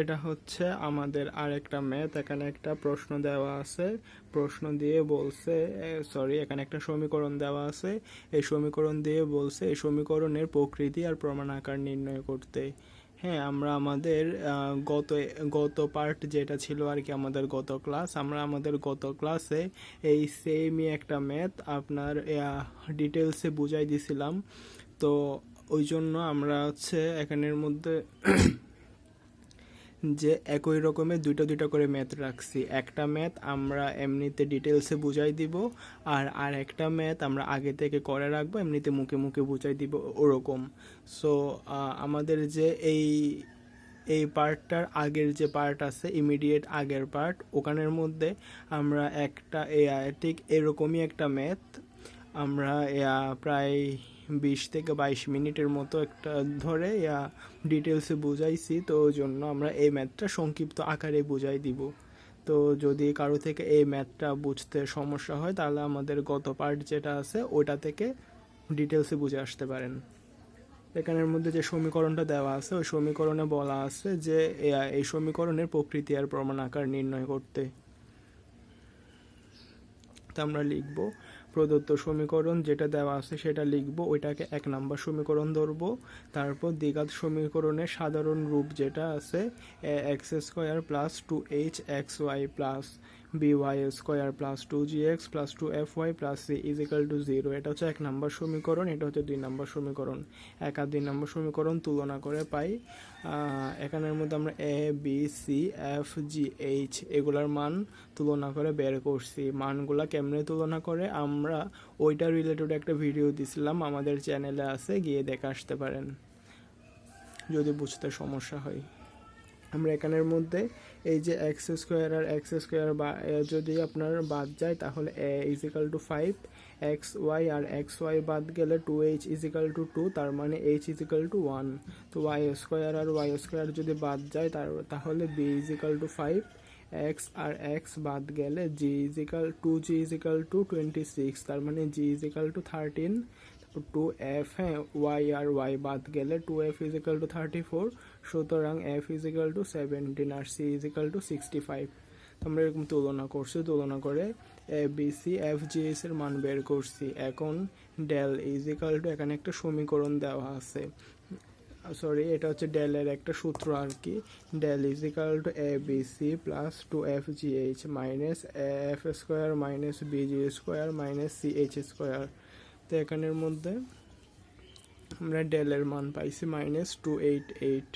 এটা হচ্ছে আমাদের আরেকটা ম্যাথ এখানে একটা প্রশ্ন দেওয়া আছে। প্রশ্ন দিয়ে বলছে সরি এখানে একটা সমীকরণ দেওয়া আছে। এই সমীকরণ দিয়ে বলছে, এই সমীকরণের প্রকৃতি আর প্রমাণ আকার নির্ণয় করতে। হ্যাঁ আমরা আমাদের গত গত পার্ট যেটা ছিল আর কি আমাদের গত ক্লাস আমরা আমাদের গত ক্লাসে এই সেমই একটা ম্যাথ আপনার ডিটেলসে বুঝাই দিছিলাম। তো ওই জন্য আমরা হচ্ছে এখানের মধ্যে যে একই রকমের দুইটা দুইটা করে ম্যাথ রাখছি। একটা ম্যাথ আমরা এমনিতে ডিটেলসে বুঝাই দিব, আর আর একটা ম্যাথ আমরা আগে থেকে করে রাখব, এমনিতে মুখে মুখে বুঝাই দিব ওরকম। সো আমাদের যে এই এই পার্টটার আগের যে পার্ট আছে ইমিডিয়েট আগের পার্ট ওখানের মধ্যে আমরা একটা ঠিক এরকমই একটা ম্যাথ আমরা প্রায় বিশ থেকে বাইশ মিনিটের মতো একটা ধরে ডিটেলসে বুঝাইছি। তো ওই জন্য আমরা এই ম্যাথটা সংক্ষিপ্ত আকারে বুঝাই দিব। তো যদি কারও থেকে এই ম্যাথটা বুঝতে সমস্যা হয়, তাহলে আমাদের গত পার্ট যেটা আছে, ওইটা থেকে ডিটেলসে বুঝে আসতে পারেন। এখানের মধ্যে যে সমীকরণটা দেওয়া আছে, ওই সমীকরণে বলা আছে যে এই সমীকরণের প্রকৃতি আর প্রমাণ আকার নির্ণয় করতে। তা আমরা লিখব প্রদত্ত সমীকরণ যেটা দেওয়া আছে সেটা লিখব, ওইটাকে এক নাম্বার সমীকরণ ধরবো, তারপর দ্বিঘাত সমীকরণের সাধারণ রূপ যেটা আছে X square plus two H X Y plus Y square plus two G X plus two F Y plus C equal to zero এটা হচ্ছে এক নাম্বার সমীকরণ, এটা হচ্ছে দুই নাম্বার সমীকরণ। এক আর দুই নাম্বার সমীকরণ তুলনা করে পাই এখানের মধ্যে আমরা A B C F G H এগুলার মান তুলনা করে বের করছি। মানগুলা কেমনে তুলনা করে? আমরা ওইটা রিলেটেড একটা ভিডিও দিছিলাম, আমাদের চ্যানেলে আছে, গিয়ে দেখে আসতে পারেন। যদি বুঝতে সমস্যা হয়। আমরা এখানের মধ্যে এই যে এক্স স্কোয়ার আর এক্স স্কোয়ার বা যদি আপনার বাদ যায়, তাহলে A equal to five X Y R x Y বাদ গেলে two H equal to two তার মানে এইচ ইজিক্যাল টু ওয়ান তো ওয়াই স্কোয়ার আর ওয়াই স্কোয়ার যদি বাদ যায়, তার, তাহলে B equal to five X R x বাদ গেলে G equal to G equal to twenty six তার মানে G equal to thirteen two F হ্যাঁ ওয়াই আর ওয়াই বাদ গেলে two F equal to thirty four সুতরাং F equal to seventeen R C equal to sixty five আমরা এরকম তুলনা করছি তুলনা করে A B C F G S এর মান বের করছি এখন ডেল ইজিক্যাল টু এখানে একটা সমীকরণ দেওয়া আছে। সরি এটা হচ্ছে ডেলের একটা সূত্র আর কি। Del equal to A B C plus two F G H minus F square minus B G square minus C H square তো এখানের মধ্যে আমরা ডেলের মান পাইছি মাইনাস টু এইট এইট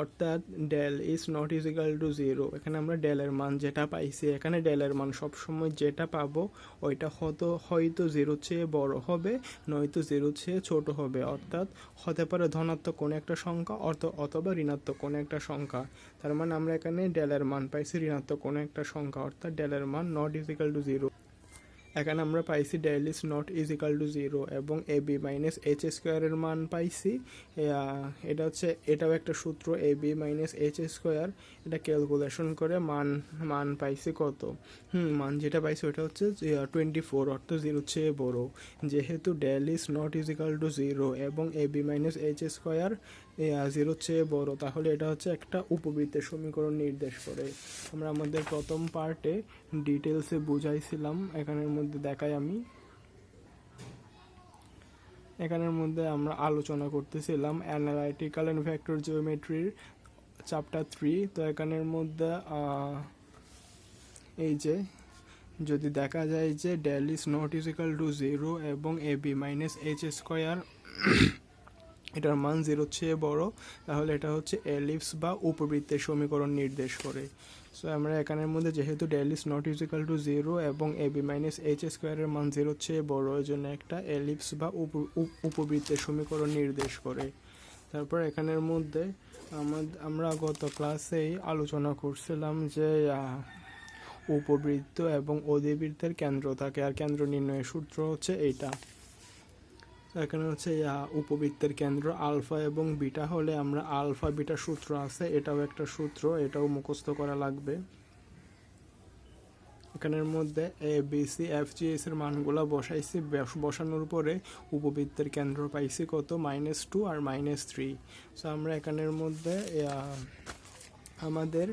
অর্থাৎ del is not equal to zero এখানে আমরা ডেলের মান যেটা পাইছি, এখানে ডেলের মান সবসময় যেটা পাবো, ওইটা হয়তো হয়তো জিরো চেয়ে বড় হবে, নয়তো জিরো চেয়ে ছোট হবে। অর্থাৎ হতে পারে ধনাত্মক কোনো একটা সংখ্যা, অর্থ, অথবা ঋণাত্মক কোনো একটা সংখ্যা। তার মানে আমরা এখানে ডেলের মান পাইছি ঋণাত্মক কোনো একটা সংখ্যা, অর্থাৎ ডেলের মান নট ইজিক্যাল টু জিরো এখানে আমরা পাইছি del is not equal to zero এবং এ বি মাইনাস এইচ স্কোয়ারের মান পাইছি। এটা হচ্ছে, এটাও একটা সূত্র, A B minus H square. এটা ক্যালকুলেশন করে মান মান পাইছি কত? হুম, মান যেটা পাইছি ওটা হচ্ছে টোয়েন্টি ফোর অর্থাৎ জিরো চেয়ে বড়। যেহেতু del is not equal to zero এবং A B minus H square zero চেয়ে বড়, তাহলে এটা হচ্ছে একটা উপবৃত্তের সমীকরণ নির্দেশ করে। আমরা আমাদের প্রথম পার্টে ডিটেলসে বুঝাইছিলাম, এখানের মধ্যে দেখাই আমি। এখানের মধ্যে আমরা আলোচনা করতেছিলাম অ্যানালাইটিক্যাল অ্যান্ড ভ্যাক্টর জিওমেট্রির চ্যাপ্টার থ্রি তো এখানের মধ্যে এই যে, যদি দেখা যায় যে del is not equal to zero এবং A B minus H square এটার মান জিরো চেয়ে বড়, তাহলে এটা হচ্ছে এলিপস বা উপবৃত্তের সমীকরণ নির্দেশ করে। সো আমরা এখানের মধ্যে যেহেতু del is not equal to zero এবং এ বি মাইনাস এইচ স্কোয়ারের মান জিরো চেয়ে বড় ওই জন্য একটা এলিপস বা উপ- উপ- উপবৃত্তের সমীকরণ নির্দেশ করে। তারপর এখানের মধ্যে আমরা গত ক্লাসেই আলোচনা করছিলাম যে উপবৃত্ত এবং অধিবৃত্তের কেন্দ্র থাকে, আর কেন্দ্র নির্ণয়ের সূত্র হচ্ছে এইটা। এখানে হচ্ছে উপবৃত্তের কেন্দ্র আলফা এবং বিটা হলে আমরা আলফা বিটা সূত্র আছে, এটাও একটা সূত্র, এটাও মুখস্থ করা লাগবে। এখানের মধ্যে A B C F G S এর মানগুলো বসাইছি, বস- বসানোর পরে উপবৃত্তের কেন্দ্র পাইছি কত? মাইনাস টু আর মাইনাস থ্রি সো আমরা এখানের মধ্যে আমাদের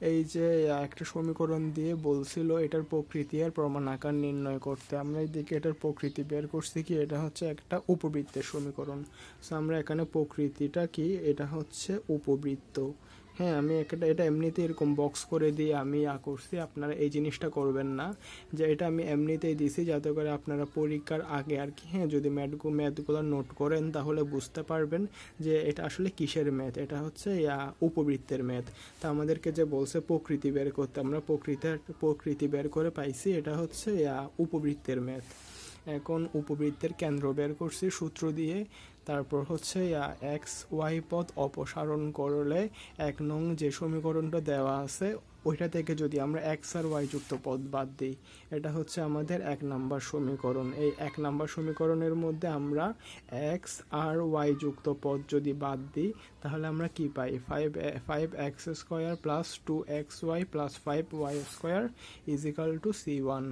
এই যে, একটা সমীকরণ দিয়ে বলছিল এটার প্রকৃতি আর প্রমাণ আকার নির্ণয় করতে। আমরা এইদিকে এটার প্রকৃতি বের করছি কি, এটা হচ্ছে একটা উপবৃত্তের সমীকরণ। সো আমরা এখানে প্রকৃতিটা কি, এটা হচ্ছে উপবৃত্ত। হ্যাঁ আমি একটা এটা এমনিতে এরকম বক্স করে দিয়ে আমি ইয়া করছি আপনারা এই জিনিসটা করবেন না। যে এটা আমি এমনিতেই দিছি যাতে করে আপনারা পরীক্ষার আগে আর কি হ্যাঁ যদি ম্যাথগু ম্যাথগুলো নোট করেন তাহলে বুঝতে পারবেন যে এটা আসলে কিসের ম্যাথ এটা হচ্ছে ইয়া, উপবৃত্তের ম্যাথ তা আমাদেরকে যে বলছে প্রকৃতি বের করতে আমরা প্রকৃতির প্রকৃতি বের করে পাইছি এটা হচ্ছে ইয়া, উপবৃত্তের ম্যাথ এখন উপবৃত্তের কেন্দ্র বের করছি সূত্র দিয়ে। তারপর হচ্ছে এক্স ওয়াই পথ অপসারণ করলে এক নং যে সমীকরণটা দেওয়া আছে ওইটা থেকে যদি আমরা এক্স আর ওয়াই যুক্ত পদ বাদ দিই, এটা হচ্ছে আমাদের এক নাম্বার সমীকরণ। এই এক নাম্বার সমীকরণের মধ্যে আমরা এক্স আর ওয়াই যুক্ত পদ যদি বাদ দিই, তাহলে আমরা কি পাই? Five five X square plus two X Y plus five Y square equal to C one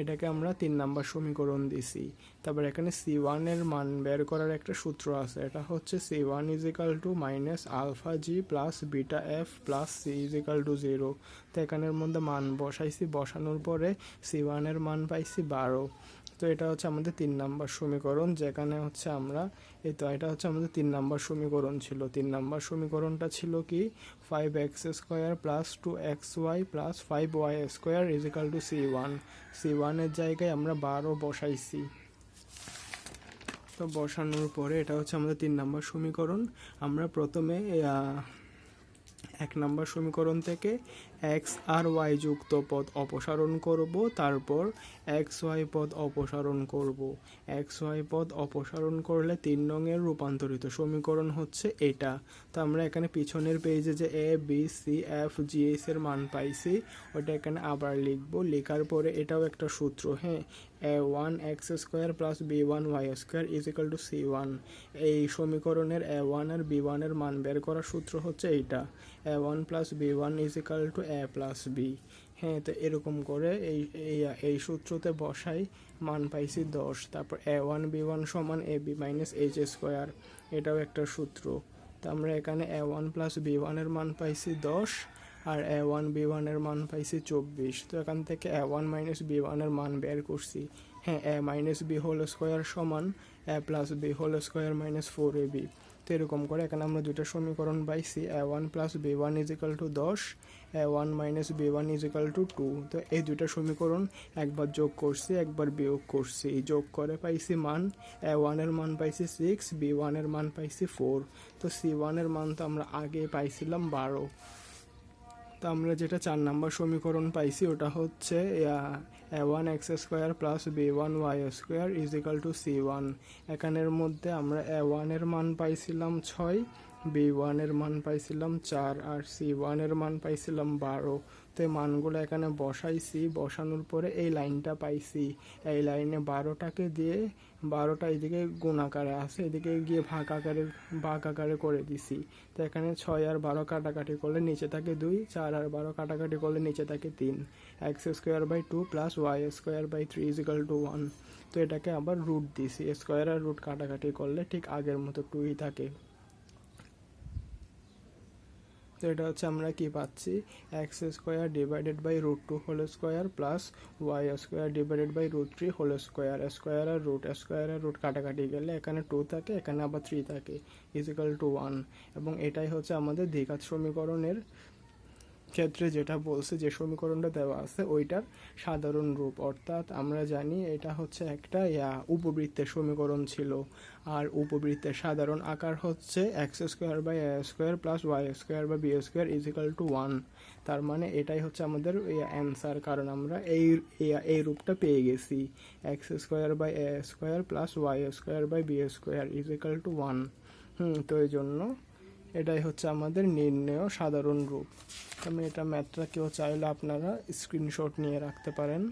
এটাকে আমরা তিন নাম্বার সমীকরণ দিছি। তারপর এখানে সি ওয়ানের মান বের করার একটা সূত্র আছে। এটা হচ্ছে C one equal to minus alpha G plus beta F plus C equal to zero তো এখানের মধ্যে মান বসাইছি, বসানোর পরে সি ওয়ানের মান পাইছি বারো। তো এটা হচ্ছে আমাদের তিন নাম্বার সমীকরণ, যেখানে হচ্ছে আমরা, এই তো এটা হচ্ছে আমাদের তিন নাম্বার সমীকরণ ছিল। তিন নাম্বার সমীকরণটা ছিল কি? Five X square plus two X Y plus five Y square equal to C one C ওয়ানের জায়গায় আমরা বারো বসাইছি। তো বসানোর পরে এটা হচ্ছে আমাদের তিন নাম্বার সমীকরণ। আমরা প্রথমে এক নাম্বার সমীকরণ থেকে এক্স আর ওয়াই যুক্ত পদ অপসারণ করব, তারপর এক্স ওয়াই পদ অপসারণ করব। এক্স ওয়াই পদ অপসারণ করলে তিন রঙের রূপান্তরিত সমীকরণ হচ্ছে এটা। তো আমরা এখানে পিছনের পেজে যে A B C F G এর মান পাইছি, ওটা এখানে আবার লিখব। লেখার পরে এটাও একটা সূত্র হ্যাঁ? A one x square plus B one y square equal to C one এই সমীকরণের এ ওয়ান আর বি ওয়ানের মান বের করার সূত্র হচ্ছে এইটা। One plus B one is equal to A plus B হ্যাঁ তো এরকম করে এই, এই- সূত্রতে বসাই, মান পাইছি দশ। তারপর এ ওয়ান বি ওয়ান সমান A B minus H square এটাও একটা সূত্র। তো আমরা এখানে এ ওয়ান প্লাস বি ওয়ানের মান পাইছি দশ, আর এ ওয়ান বি ওয়ানের মান পাইছি চব্বিশ। তো এখান থেকে এ ওয়ান মাইনাস বি ওয়ানের মান বের করছি। হ্যাঁ A minus B whole square সমান A plus B whole square minus four A B তো এরকম করে। এখানে আমরা দুইটা সমীকরণ পাইছি। A one plus B one equal to দশ A one minus B one equal to two তো এই দুইটা সমীকরণ একবার যোগ করছি, একবার বিয়োগ করছি। যোগ করে পাইছি মান এ ওয়ানের মান পাইছি সিক্স বি ওয়ানের মান পাইছি ফোর তো সি ওয়ানের মান তো আমরা আগে পাইছিলাম বারো। তো আমরা যেটা চার নাম্বার সমীকরণ পাইছি, ওটা হচ্ছে one x square plus B one y square equal to C one এখানের মধ্যে আমরা এ ওয়ানের মান পাইছিলাম ছয় বি ওয়ানের মান পাইছিলাম চার আর সি ওয়ানের মান পাইছিলাম বারো। তো মানগুলো এখানে বসাইছি, বসানোর পরে এই লাইনটা পাইছি। এই লাইনে বারোটাকে দিয়ে বারোটা এদিকে গুণ আকারে আছে, এদিকে গিয়ে ভাগ আকারে ভাগ আকারে করে দিছি। তো এখানে ছয় আর বারো কাটাকাটি করলে নিচে থাকে দুই, চার আর বারো কাটাকাটি করলে নিচে থাকে তিন। X square by two plus y square by three equal to one. তো এটাকে আবার রুট দিছি, স্কোয়ার আর রুট কাটাকাটি করলে ঠিক আগের মতো টুই থাকে। তো এটা হচ্ছে আমরা কি পাচ্ছি? X square divided by root two whole square plus y square divided by root three whole square square R root square আর রুট কাটাকাটি গেলে এখানে টু থাকে, এখানে আবার থ্রি থাকে ইজিক্যাল টু ওয়ান এবং এটাই হচ্ছে আমাদের দ্বিঘাত সমীকরণের ক্ষেত্রে যেটা বলছে যে সমীকরণটা দেওয়া আছে, ওইটার সাধারণ রূপ। অর্থাৎ আমরা জানি এটা হচ্ছে একটা, ইয়া, উপবৃত্তের সমীকরণ ছিল। আর উপবৃত্তের সাধারণ আকার হচ্ছে x square by A square plus y square বা B square equal to one তার মানে এটাই হচ্ছে আমাদের অ্যান্সার কারণ আমরা এই এই- রূপটা পেয়ে গেছি। X square by A square plus y square by B square equal to one হুম, তো এই জন্য এটাই হচ্ছে আমাদের নির্ণয় সাধারণ রূপ। আমি এটা ম্যাথটা কেউ চাইলে আপনারা স্ক্রিনশট নিয়ে রাখতে পারেন।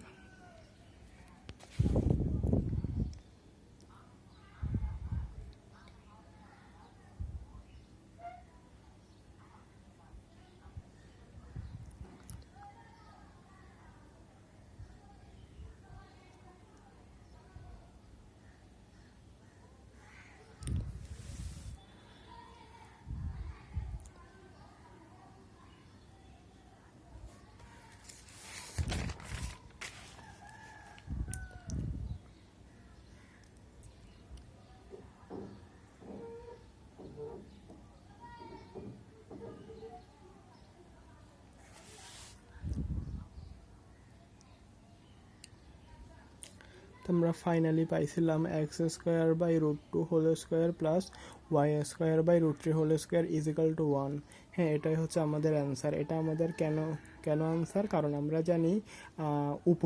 আমরা ফাইনালি পাইছিলাম x square by root two whole square plus y square by root three whole square equal to one হ্যাঁ এটাই হচ্ছে আমাদের অ্যান্সার এটা আমাদের কেন কেন আনসার কারণ আমরা জানি উপ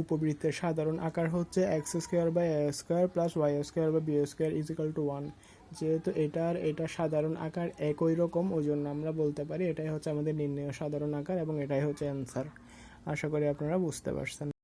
উপবৃত্তের সাধারণ আকার হচ্ছে x square by A square plus y square বা B square equal to one যেহেতু এটার এটা সাধারণ আকার একই রকম ওই জন্য আমরা বলতে পারি এটাই হচ্ছে আমাদের নির্ণয় সাধারণ আকার এবং এটাই হচ্ছে অ্যান্সার আশা করি আপনারা বুঝতে পারছেন।